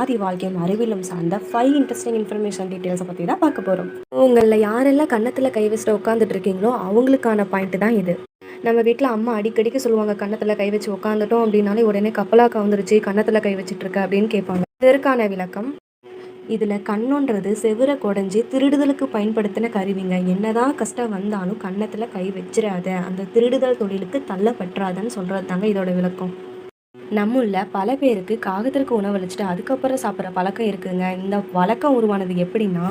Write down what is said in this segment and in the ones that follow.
ஆதி வாழ்க்கையும் அறிவிலும் சார்ந்த ஃபைவ் இன்ட்ரெஸ்டிங் இன்ஃபர்மேஷன் டீட்டெயில்ஸை பற்றி தான் பார்க்க போகிறோம் உங்களில் யாரெல்லாம் கன்னத்தில் கை வச்சுட்டு உட்காந்துட்டு இருக்கீங்களோ அவங்களுக்கான பாயிண்ட் தான் இது. நம்ம வீட்டில் அம்மா அடிக்கடிக்கு சொல்லுவாங்க கன்னத்தில் கை வச்சு உட்காந்துட்டோம் அப்படின்னாலே உடனே கப்பலாக கவுந்துருச்சு கன்னத்தில் கை வச்சுட்ருக்க அப்படின்னு கேட்பாங்க. இதற்கான விளக்கம் இதில் கண்ணோன்றது செவிர குடஞ்சி திருடுதலுக்கு பயன்படுத்தின கருவிங்க. என்னதான் கஷ்டம் வந்தாலும் கன்னத்தில் கை வச்சிடாத அந்த திருடுதல் தொழிலுக்கு தள்ளப்பற்றாதன்னு சொல்கிறது தாங்க இதோட விளக்கம். நம்முள்ள பல பேருக்கு காகத்திற்கு உணவளிச்சுட்டு அதுக்கப்புறம் சாப்பிட்ற பழக்கம் இருக்குங்க. இந்த வழக்கம் உருவானது எப்படின்னா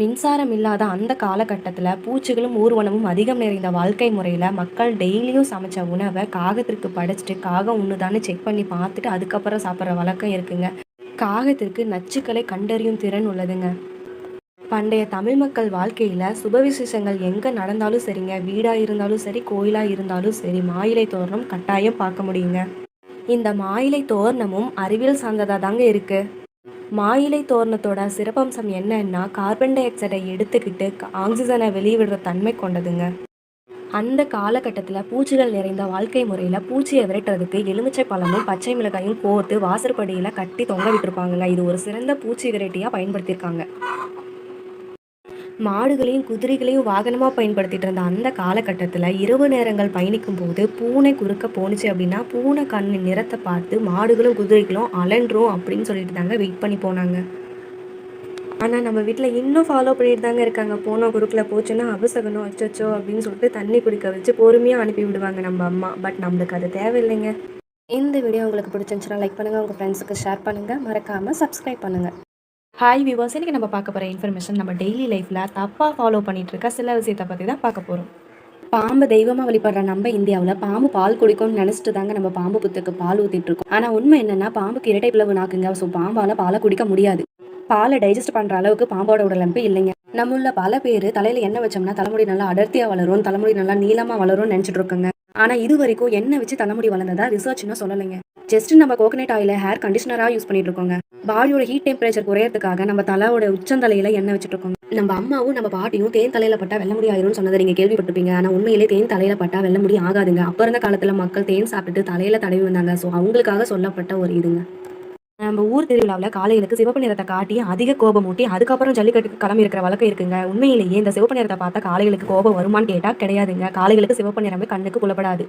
மின்சாரம் இல்லாத அந்த காலகட்டத்தில் பூச்சிகளும் ஊர்வனமும் அதிகம் நிறைந்த வாழ்க்கை முறையில் மக்கள் டெய்லியும் சமைச்ச உணவை காகத்திற்கு படைச்சிட்டு காகம் ஒன்றுதானு செக் பண்ணி பார்த்துட்டு அதுக்கப்புறம் சாப்பிட்ற வழக்கம் இருக்குங்க. காகத்திற்கு நச்சுக்களை கண்டறியும் திறன் உள்ளதுங்க. பண்டைய தமிழ் மக்கள் வாழ்க்கையில் சுபவிசேஷங்கள் எங்கே நடந்தாலும் சரிங்க. வீடாக இருந்தாலும் சரி கோயிலாக இருந்தாலும் சரி மாயிலை தோரணம் கட்டாயம் பார்க்க முடியுங்க. இந்த மாயிலை தோரணமும் அறிவியல் சார்ந்ததாக தாங்க இருக்குது மாயிலை தோரணத்தோட சிறப்பம்சம் என்னன்னா கார்பன் டை ஆக்சைடை எடுத்துக்கிட்டு ஆக்சிஜனை வெளியிடுற தன்மை கொண்டதுங்க. அந்த காலகட்டத்தில் பூச்சிகள் நிறைந்த வாழ்க்கை முறையில் பூச்சியை விரட்டுறதுக்கு எலுமிச்சை பழமும் பச்சை மிளகாயும் கோர்த்து வாசற்படியில் கட்டி தொங்க விட்டுருப்பாங்கங்க. இது ஒரு சிறந்த பூச்சி விரட்டியாக பயன்படுத்தியிருக்காங்க. மாடுகளையும் குதிரைகளையும் வாகனமாக பயன்படுத்திட்டு இருந்த அந்த காலகட்டத்தில் இரவு நேரங்கள் பயணிக்கும் போது பூனை குறுக்க போணுச்சு அப்படின்னா பூனை கண்ணின் நிறத்தை பார்த்து மாடுகளும் குதிரைகளும் அலன்றும் அப்படின்னு சொல்லிட்டு தாங்க வெயிட் பண்ணி போனாங்க. ஆனால் நம்ம வீட்டில் இன்னும் ஃபாலோ பண்ணிட்டு தாங்க இருக்காங்க. போனால் குறுக்கில் போச்சுன்னா அபசகனம் அச்சோச்சோ அப்படின்னு சொல்லிட்டு தண்ணி குடிக்க வச்சு பொறுமையாக அனுப்பி விடுவாங்க நம்ம அம்மா. பட் நம்மளுக்கு அது தேவையில்லைங்க. இந்த வீடியோ உங்களுக்கு பிடிச்சிருந்துச்சுன்னா லைக் பண்ணுங்கள் உங்கள் ஃப்ரெண்ட்ஸுக்கு ஷேர் பண்ணுங்கள் மறக்காமல் சப்ஸ்கிரைப் பண்ணுங்கள் ஹாய் விவர்ஸ் இன்றைக்கி நம்ம பார்க்க போகிற இன்ஃபர்மேஷன் நம்ம டெய்லி லைஃப்பில் தப்பாக ஃபாலோ பண்ணிகிட்டு இருக்க சில விஷயத்தை பற்றி தான் பார்க்க போகிறோம் பாம்பு தெய்வமாக வழிபடுற நம்ம இந்தியாவில் பாம்பு பால் குடிக்கும்னு நினச்சிட்டு தாங்க நம்ம பாம்பு புத்துக்கு பால் ஊற்றிட்டு இருக்கோம். ஆனால் உண்மை என்னென்னா பாம்புக்கு இரட்டை பிளவு நாக்குங்க. ஸோ பாம்பால் பாலை குடிக்க முடியாது. பாலை டைஜஸ்ட் பண்ணுற அளவுக்கு பாம்போட உடலமைப்பு இல்லைங்க. நம்மள பல பேர் தலையில் எண்ணெய் வச்சோம்னா தலைமுடி நல்லா அடர்த்தியாக வளரும் தலைமுடி நல்லா நீளமாக வளரும்னு நினச்சிட்டு இருக்கோங்க. ஆனால் இது வரைக்கும் எண்ணெய் வச்சு தலைமுடி வளர்ந்ததா ரிசர்ச்னு சொல்லலைங்க. ஜஸ்ட் நம்ம கோகனட் ஆயில ஹேர் கண்டிஷனராக யூஸ் பண்ணிட்டு இருக்கோங்க பாடியோட ஹீட் டெம்பரேச்சர் குறையறதுக்காக நம்ம தலையோட உச்சந்தலையில எண்ணெய் வச்சுட்டு இருக்கோம் நம்ம அம்மாவும் நம்ம பாட்டியும் தேன் தலையில பட்டா வெள்ள முடி ஆயிரும்னு சொன்னதை நீங்க கேள்விப்பட்டிருப்பீங்க. ஆனா உண்மையிலே தேன் தலையில பட்டா வெள்ள முடி ஆகாதுங்க அப்ப இருந்த காலத்துல மக்கள் தேன் சாப்பிட்டுட்டு தலையில தடவி வந்தாங்க. ஸோ அவங்களுக்காக சொல்லப்பட்ட ஒரு இதுங்க. நம்ம ஊர் திருவிழாவில் காலையிலுக்கு சிவப்பு நிறத்தை காட்டி அதிக கோபம் ஊட்டி அதுக்கப்புறம் ஜல்லிக்கட்டுக்கு கிளம்பி இருக்கிற வழக்கம் இருக்குங்க. உண்மையிலேயே இந்த சிவப்பு நிறத்தை பார்த்தா காளைகளுக்கு கோபம் வருமான்னு கேட்டால் கிடையாதுங்க. காளைகளுக்கு சிவப்பு நிறமே கண்ணுக்கு புலப்படாது.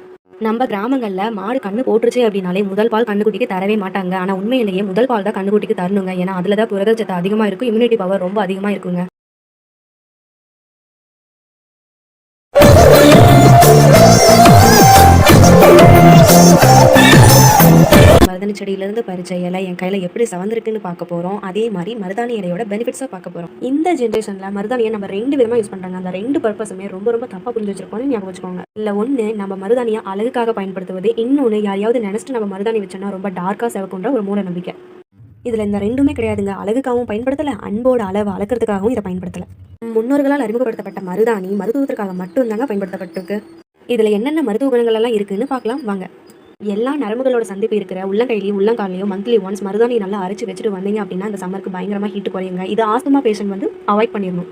நம்ம கிராமங்களில் மாடு கண்ணு போட்டுருச்சு அப்படின்னாலே முதல் பால் கண்ணுக்குட்டிக்கு தரவே மாட்டாங்க. ஆனால் உண்மையிலேயே முதல் பால் தான் கண்ணுக்குட்டிக்கு தரணுங்க. ஏன்னா அதில் தான் புரதச்சத்து அதிகமாக இருக்கும் இம்யூனிட்டி பவர் ரொம்ப அதிகமாக இருக்குங்க. மருதாணி செடியிலேருந்து பறிச்ச இலை என் கையில் எப்படி சவந்திருக்குன்னு பார்க்க போகிறோம் அதே மாதிரி மருதாணி இலையோட பெனிஃபிட்ஸாக பார்க்க போகிறோம் இந்த ஜென்ரேஷனில் மருதாணியை நம்ம ரெண்டு விதமாக யூஸ் பண்ணுறாங்க அந்த ரெண்டு பர்பஸுமே ரொம்ப ரொம்ப தப்பாக புரிஞ்சு வச்சிருக்கோம்னு ஞாபகம் வச்சுக்கோங்க. இல்லை ஒன்று நம்ம மருதாணியை அழகுக்காக பயன்படுத்துவது இன்னொன்று யாரையாவது நினச்சிட்டு நம்ம மருதாணி வச்சோன்னா ரொம்ப டார்க்காக செவக்குன்ற ஒரு மூட நம்பிக்கை. இதில் இந்த ரெண்டுமே கிடையாதுங்க. அழகுக்காகவும் பயன்படுத்தலை அன்போட அளவு அளக்கிறதுக்காகவும் இதை பயன்படுத்தலை. முன்னோர்களால் அறிமுகப்படுத்தப்பட்ட மருதாணி மருத்துவத்திற்காக மட்டும்தாங்க பயன்படுத்தப்பட்டிருக்கு. இதில் என்னென்ன மருத்துவ குணங்கள் எல்லாம் இருக்குன்னு பார்க்கலாம். வாங்க. எல்லா நரம்புகளோட சந்திப்பு இருக்கிற உள்ளங்கையிலையும் உள்ளங்காலையும் மந்த்லி ஒன்ஸ் மருதாணி நல்லா அரைச்சு வச்சுட்டு வந்தீங்க அப்படின்னா அந்த சம்மருக்கு பயங்கரமாக ஹீட் குறையுங்க. இது ஆஸ்துமா பேஷண்ட் வந்து அவாய்ட் பண்ணிடணும்.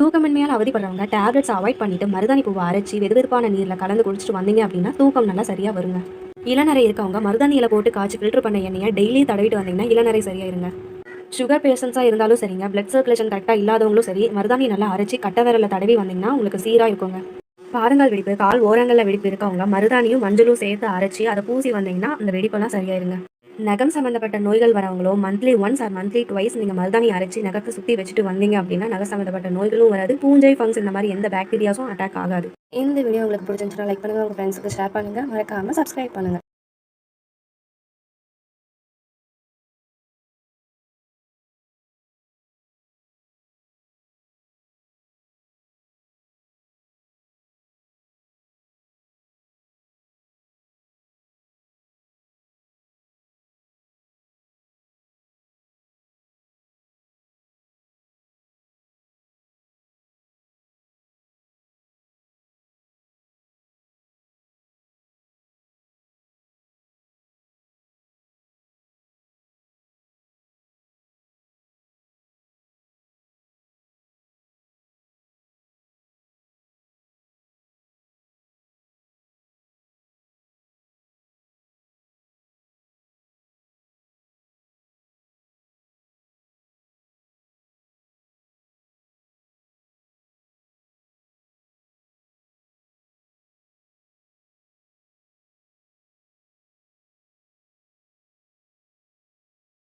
தூக்கமின்மையால் அவதிப்படுறவங்க டேப்லெட்ஸ் அவாய்ட் பண்ணிட்டு மருதாணி பூவை அரைச்சி வெதுவெதுப்பான நீரில் கலந்து குடிச்சிட்டு வந்தீங்க அப்படின்னா தூக்கம் நல்லா சரியாக வருங்க. இளநரை இருக்கவங்க மருதாணியில் போட்டு காய்ச்சி ஃபில்டர் பண்ண எண்ணெயை டெய்லி தடவிட்டு வந்தீங்கன்னா இளநரை சரியாயிருங்க. சுகர் பேஷண்ட்ஸாக இருந்தாலும் சரிங்க பிளட் சர்க்குலேஷன் கரெக்டாக இல்லாதவங்களும் சரி மருதாணி நல்லா அரைச்சி கட்ட விரலில் தடவி வந்தீங்கன்னா உங்களுக்கு சீராக இருக்குங்க. பாருங்கள் வெடிப்பு கால் ஓரங்களில் வெடிப்பு இருக்கவங்க மருதாணியும் மஞ்சளும் சேர்த்து அரைச்சி அதை பூசி வந்தீங்கன்னா அந்த வெடிப்பெல்லாம் சரியாயிருங்க. நகம் சம்மந்தப்பட்ட நோய்கள் வரவங்களோ monthly once or monthly twice நீங்கள் மருதாணி அரைச்சி நகத்தை சுற்றி வச்சுட்டு வந்தீங்க அப்படின்னா நகை சம்மந்தப்பட்ட நோய்களும் வராது. பூஞ்சை ஃபங்ஸ் இந்த மாதிரி எந்த பாக்டீரியாஸும் அட்டாக் ஆகாது. இந்த வீடியோ உங்களுக்கு பிடிச்சிருந்துச்சுன்னா லைக் பண்ணுங்கள் உங்கள் ஃப்ரெண்ட்ஸுக்கு ஷேர் பண்ணுங்கள் மறக்காமல் சப்ஸ்கிரைப் பண்ணுங்கள்